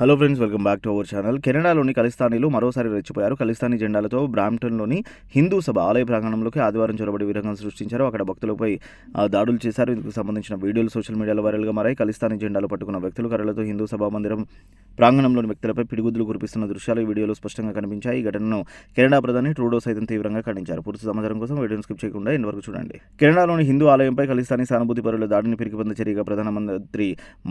Hello friends welcome back to our channel కెనడాలోని ఖలిస్తానీలు మరోసారి రెచ్చిపోయారు. ఖలిస్తానీ జెండాలతో బ్రాంప్టన్లోని హిందూ సభ ఆలయ ప్రాంగణంలోకి ఆదివారం చొరబడి విరంగం సృష్టించారు. అక్కడ భక్తులపై దాడులు చేశారు. ఇందుకు సంబంధించిన వీడియోలు సోషల్ మీడియాలో వైరల్గా మారాయి. ఖలిస్తానీ జెండాలు పట్టుకున్న వ్యక్తులు కర్రలతో హిందూ సభా మందిరం ప్రాంగణంలోని వ్యక్తులపై పిడిగుద్దులు కురిపిస్తున్న దృశ్యాలు ఈ వీడియోలో స్పష్టంగా కనిపించాయి. ఈ ఘటనను కెనడా ప్రధాని ట్రూడో సైతం తీవ్రంగా ఖండించారు. పూర్తి సమాచారం కోసం వీడియోను స్కిప్ చేయకుండా ఇన్ని వరకు చూడండి. కెనడాలోని హిందూ ఆలయంపై ఖలిస్తానీ సానుభూతి పరుల దాడిని పిరికిపొంద చర్యగా ప్రధానమంత్రి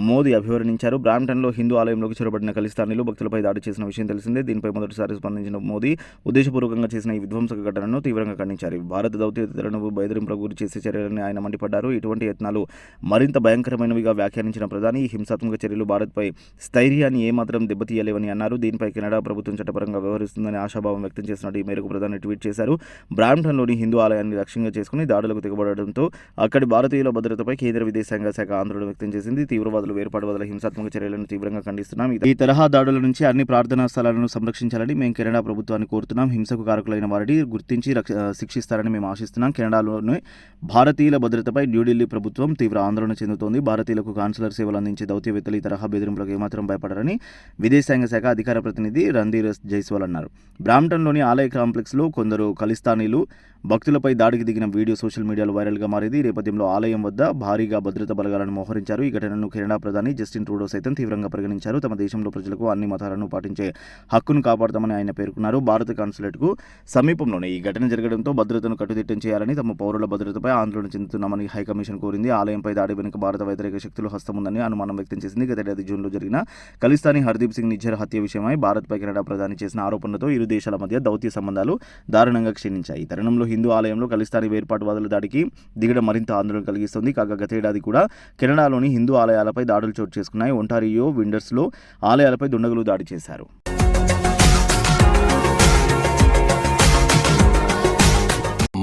మోదీ అభివర్ణించారు. బ్రాంప్టన్లో హిందూ ఆలయంలోకి చొరబడిన ఖలిస్తానీలు భక్తులపై దాడి చేసిన విషయం తెలిసిందే. దీనిపై మొదటిసారి స్పందించిన మోదీ ఉద్దేశపూర్వకంగా చేసిన ఈ విధ్వంసక ఘటనను తీవ్రంగా ఖండించారు. భారత దౌత్యతలను బెదిరింపులకు గురి చేసే చర్యలని ఆయన మండిపడ్డారు. ఇటువంటి యత్నాలు మరింత భయంకరమైనవిగా వ్యాఖ్యానించిన ప్రధాని ఈ హింసాత్మక చర్యలు భారత్పై స్థైర్యాన్ని ఏమాత్రం దెబ్బతీయలేవని అన్నారు. దీనిపై కెనడా ప్రభుత్వం చట్టపరంగా వ్యవహరిస్తుందని ఆశాభావం వ్యక్తం చేసినట్టు ఈ మేరకు ప్రధాని ట్వీట్ చేశారు. బ్రాంప్టన్లోని హిందూ ఆలయాన్ని లక్ష్యంగా చేసుకుని దాడులకు దిగబడటంతో అక్కడి భారతీయుల భద్రతపై కేంద్ర విదేశాంగ శాఖ ఆందోళన వ్యక్తం చేసింది. తీవ్రవాదులు వేర్పాటువాదుల హింసాత్మక చర్యలను తీవ్రంగా ఖండిస్తున్నాం. ఈ తరహా దాడుల నుంచి అన్ని ప్రార్థనా స్థలాలను సంరక్షించాలని మేము కెనడా ప్రభుత్వాన్ని కోరుతున్నాం. హింసకు కారకులైన వారిని గుర్తించి రక్ష శిక్షిస్తారని మేము ఆశిస్తున్నాం. కెనడాలోని భారతీయుల భద్రతపై న్యూఢిల్లీ ప్రభుత్వం తీవ్ర ఆందోళన చెందుతోంది. భారతీయులకు కాన్సులర్ సేవలు అందించే దౌత్యవేత్తలు ఈ తరహా బెదిరింపులకు ఏమాత్రం భయపడరని విదేశాంగ శాఖ అధికార ప్రతినిధి రణధీర్ జైస్వాల్ అన్నారు. బ్రాంప్టన్లోని ఆలయ కాంప్లెక్స్లో కొందరు ఖలిస్తానీలు భక్తులపై దాడికి దిగిన వీడియో సోషల్ మీడియాలో వైరల్గా మారింది. ఈ నేపథ్యంలో ఆలయం వద్ద భారీగా భద్రతా బలగాలను మోహరించారు. ఈ ఘటనను కెనడా ప్రధాని జస్టిన్ ట్రూడో సైతం తీవ్రంగా పరిగణించారు. తమ దేశ దేశంలో ప్రజలకు అన్ని మతాలను పాటించే హక్కును కాపాడతామని ఆయన పేర్కొన్నారు. భారత కాన్సులేట్కు సమీపంలోనే ఈ ఘటన జరగడంతో భద్రతను కట్టుదిట్టం చేయాలని తమ పౌరుల భద్రతపై ఆందోళన చెందుతున్నామని హైకమిషన్ కోరింది. ఆలయంపై దాడి వెనుక భారత వ్యతిరేక శక్తులు హస్తముందని అనుమానం వ్యక్తం చేసింది. గతేడాది జూన్లో జరిగిన ఖలిస్తానీ హర్దీప్ సింగ్ నిజ్జర్ హత్య విషయమై భారత్పై కెనడా ప్రధాని చేసిన ఆరోపణలతో ఇరు దేశాల మధ్య దౌత్య సంబంధాలు దారుణంగా క్షీణించాయి. ఈ తరుణంలో హిందూ ఆలయంలో ఖలిస్తానీ వేర్పాటువాదుల దాడికి దిగడం మరింత ఆందోళన కలిగిస్తుంది. కాగా గతేడాది కూడా కెనడాలోని హిందూ ఆలయాలపై దాడులు చోటు చేసుకున్నాయి. ఒంటారియో విండర్స్లో ఆలయాలపై దుండగులు దాడి చేశారు.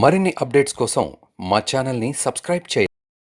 మరిన్ని అప్డేట్స్ కోసం మా ఛానల్ని సబ్స్క్రైబ్ చేయండి.